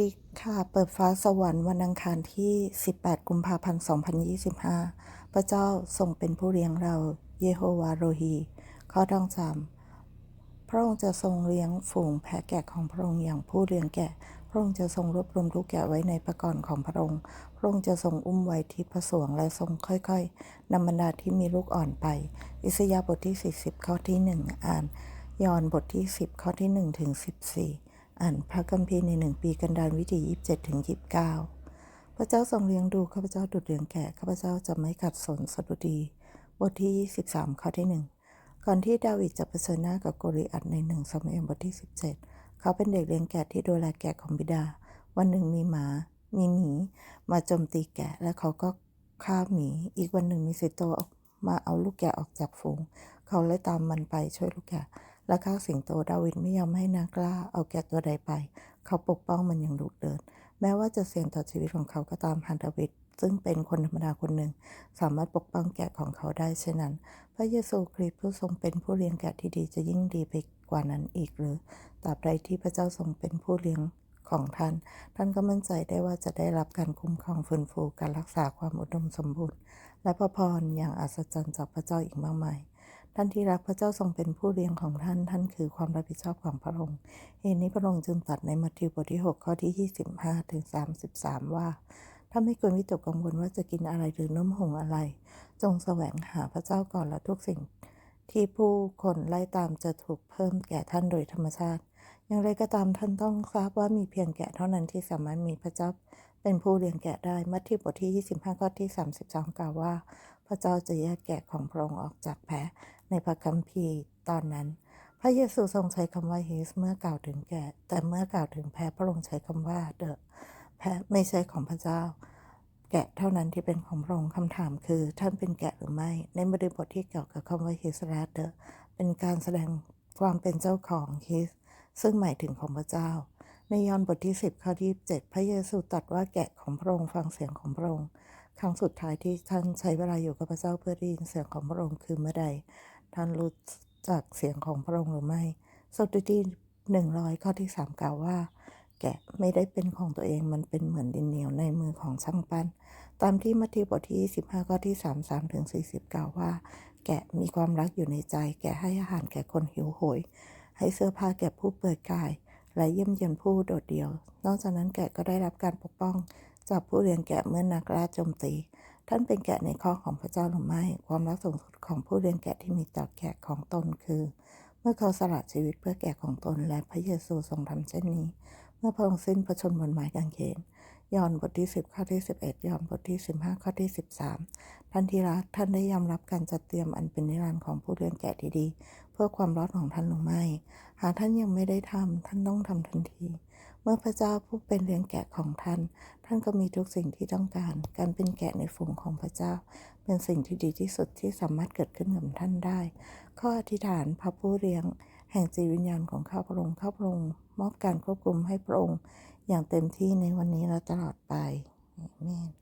ดีค่ะ เปิดฟ้าสวรรค์วันอังคารที่ 18 กุมภาพันธ์ 2025 พระเจ้าทรงเป็นผู้เลี้ยงเรา เยโฮวาโรฮี ข้อต้องจำ พระองค์จะทรงเลี้ยงฝูงแพะแกะของพระองค์อย่างผู้เลี้ยงแกะ พระองค์จะทรงรวบรวมลูกแกะไว้ในประกรณ์ของพระองค์ พระองค์จะทรงอุ้มไว้ที่พระสวงและทรงค่อยๆนำบรรดาที่มีลูกอ่อนไป อิสยาห์บทที่ 40 ข้อที่ 1 อ่าน ยอห์นบทที่ 10 ข้อที่1ถึง14 อ่านพระคัมภีร์ในหนึ่งปีกันดารวิถี27ถึง29 พระเจ้าทรงเลี้ยงดูข้าพเจ้าดุจเลี้ยงแกะข้าพเจ้าจะไม่ขัดสนสดุดี บทที่ 23 ข้อที่ 1 ก่อนที่ดาวิดจะเผชิญหน้ากับโกริอัตในหนึ่งสมัยบทที่ 17 เขาเป็นเด็กเลี้ยงแกะที่ดูแลแกะของบิดา วันหนึ่งมีหมา มีหมีมาโจมตีแกะและเขาก็ฆ่าหมี อีกวันหนึ่งมีสิโตออกมาเอาลูกแกะออกจากฝูง เขาเลยตามมันไปช่วยลูกแกะ และฆ่าสิงโตดาวิดไม่ยอมให้นางกล้าเอาแกะตัวใดไป เขาปกป้องมันอย่างดุเดิน แม้ว่าจะเสี่ยงต่อชีวิตของเขาก็ตามหากดาวิดซึ่งเป็นคนธรรมดาคนหนึ่ง สามารถปกป้องแกะของเขาได้เช่นนั้น พระเยซูคริสต์ผู้ทรงเป็นผู้เลี้ยงแกะที่ดีจะยิ่งดีไปกว่านั้นอีกหรือตราบใดที่พระเจ้าทรงเป็นผู้เลี้ยงของท่าน ท่านก็มั่นใจได้ว่าจะได้รับการคุ้มครองฟื้นฟูการรักษาความอุดมสมบูรณ์ และพระพรอย่างอัศจรรย์จากพระเจ้าอีกมากมาย ท่านที่รักพระเจ้าทรงเป็นผู้เลี้ยงของท่าน ท่านคือความรับผิดชอบของพระองค์เหตุนี้พระองค์จึงตรัดในมัทธิวบทที่ 6 ข้อที่ 25ถึง33 ว่าถ้าไม่ควรวิตกกังวลว่าจะกินอะไรหรือน้ำหงอะไร จงแสวงหาพระเจ้าก่อนและทุกสิ่ง ที่ผู้คนไล่ตามจะถูกเพิ่มแก่ท่านโดยธรรมชาติ อย่างไรก็ตามท่านต้องทราบว่ามีเพียงแกะเท่านั้นที่สามารถมีพระเจ้าเป็นผู้เลี้ยงแกะได้มัทธิวบทที่ 25 ข้อที่33กล่าวว่า ระเจ้าจะแยกแกะของพระองค์ออกจากแพะในพระคัมภีร์ตอนนั้น พระเยซูทรงใช้คำว่า his เมื่อกล่าวถึงแกะ แต่เมื่อกล่าวถึงแพะพระองค์ใช้คำว่า the แพะไม่ใช่ของพระเจ้า แกะเท่านั้นที่เป็นของพระองค์คำถามคือ ท่านเป็นแกะหรือไม่ ในบริบทที่เกี่ยวกับคำว่า his rather เป็นการแสดงความเป็นเจ้าของ his ซึ่งหมายถึงของพระเจ้า ในยอห์นบทที่ 10 ข้อที่7พระเยซูตรัสว่าแกะของพระองค์ฟังเสียงของพระองค์ ครั้งสุดท้ายที่ท่านใช้เวลาอยู่กับพระเจ้าเพื่อได้ยินเสียงของพระองค์คือเมื่อใด ท่านรู้จักเสียงของพระองค์หรือไม่สดุดีหนึ่งร้อยข้อที่สามกล่าวว่า แกะไม่ได้เป็นของตัวเองมันเป็นเหมือนดินเหนียวในมือของช่างปั้น ตามที่มัทธิวบทที่25ข้อที่33ถึง40กล่าวว่า แกะมีความรักอยู่ในใจ แกะให้อาหารแก่คนหิวโหย ให้เสื้อผ้าแก่ผู้เปิดกาย และเยี่ยมเยียนผู้โดดเดี่ยว นอกจากนั้นแกะก็ได้รับการปกป้อง จากผู้เลี้ยงแกะเมื่อนักล่าโจมตี ท่านเป็นแกะในข้อของพระเจ้าหรือไม่ ความรักสูงสุดของผู้เลี้ยงแกะที่มีต่อแกะของตนคือ เมื่อเขาสละชีวิตเพื่อแกะของตนและพระเยซูทรงทำเช่นนี้ เมื่อพระองค์สิ้นพระชนม์บนไม้กางเขนยอห์นบทที่ 10 ข้อที่ 11ยอห์นบทที่ 15 ข้อที่ 13 ท่านที่รักท่านได้ยอมรับการจัดเตรียมอันเป็นนิรันดร์ของผู้เลี้ยงแกะที่ดีเพื่อความรอดของท่านหรือไม่ หากท่านยังไม่ได้ทำท่านต้องทำทันที เมื่อพระเจ้าผู้เป็นเลี้ยงแกะของท่าน ท่านก็มีทุกสิ่งที่ต้องการ การเป็นแกะในฝูงของพระเจ้า เป็นสิ่งที่ดีที่สุดที่สามารถเกิดขึ้นกับท่านได้ ข้ออธิษฐานพระผู้เลี้ยง แห่งจิตวิญญาณของข้าพระองค์ข้าพระองค์มอบการควบคุมให้พระองค์ อย่างเต็มที่ในวันนี้และตลอดไปเมน